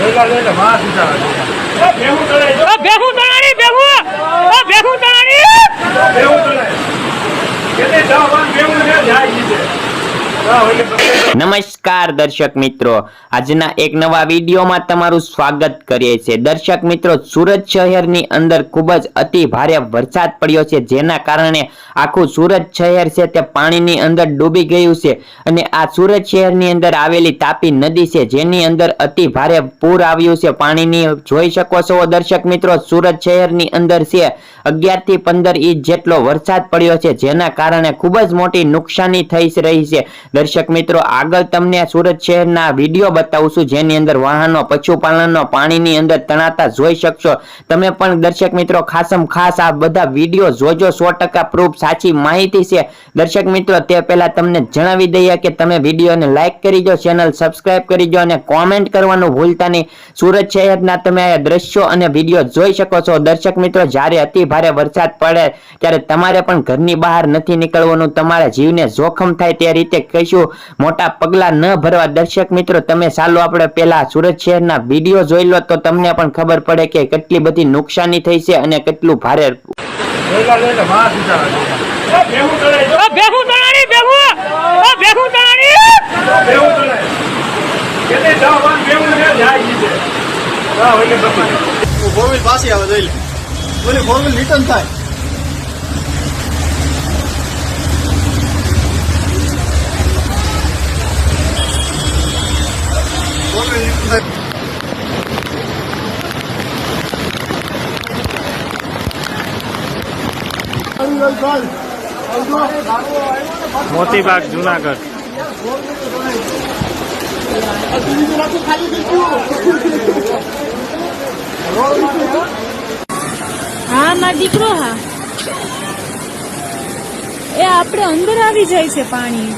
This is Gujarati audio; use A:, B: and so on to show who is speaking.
A: જોયેલા તણાણી
B: આ ભેહું તણાણી ભેહું તણાણી
C: નમસ્કાર દર્શક મિત્રો. આજના એક નવા વિડીયોમાં તમારું સ્વાગત કરીએ છીએ. દર્શક મિત્રો, સુરત શહેરની અંદર ખૂબ જ અતિ ભારે વરસાદ પડ્યો છે, જેના કારણે આખું સુરત શહેર છે તે પાણીની અંદર ડૂબી ગયું છે અને આ સુરત શહેરની અંદર આવેલી તાપી નદી છે, જેની અંદર અતિ ભારે પૂર આવ્યું છે. પાણીની જોઈ શકો છો દર્શક મિત્રો, સુરત શહેરની અંદર છે અગિયારથી પંદર ઇંચ જેટલો વરસાદ પડ્યો છે, જેના કારણે ખૂબ જ મોટી નુકસાની થઈ રહી છે. દર્શક મિત્રો, આગળ તમને સુરત શહેરના વીડિયો બતાવું છું. જેની અંદર વાહનો, પશુપાલનનો, પાણીની અંદર તણાતા જોઈ શકશો. તમે પણ દર્શક મિત્રો, ખાસમ ખાસ આ બધા વીડિયો જોજો. સો પ્રૂફ સાચી માહિતી છે. દર્શક મિત્રો, તે પહેલા તમને જણાવી દઈએ કે તમે વિડીયોને લાઇક કરી દો, ચેનલ સબસ્ક્રાઇબ કરી દો અને કોમેન્ટ કરવાનું ભૂલતા નહીં. સુરત શહેરના તમે દ્રશ્યો અને વીડિયો જોઈ શકો છો. દર્શક મિત્રો, જ્યારે અતિ ભારે વરસાદ પડે, ત્યારે તમારે પણ ઘરની બહાર નથી નીકળવાનું. તમારા જીવને જોખમ થાય તે રીતે કહીશું મોટા પગલા ન ભરવા દર્શક મિત્રો તમે ચાલો આપણે પેલા સુરત શહેરના વીડિયો જોઈ લો તો તમને પણ ખબર પડે કે કેટલી બધી નુકસાની થઈ છે અને કેટલું ભારે.
D: ફોર વ્હીલ પાસે આવે જોઈ લે. ફોર વ્હીલ રિટર્ન થાય.
B: મોતીબાગ જુનાગઢ.
E: હા મારો દીકરો હા. એ આપણે અંદર આવી જાય છે પાણી.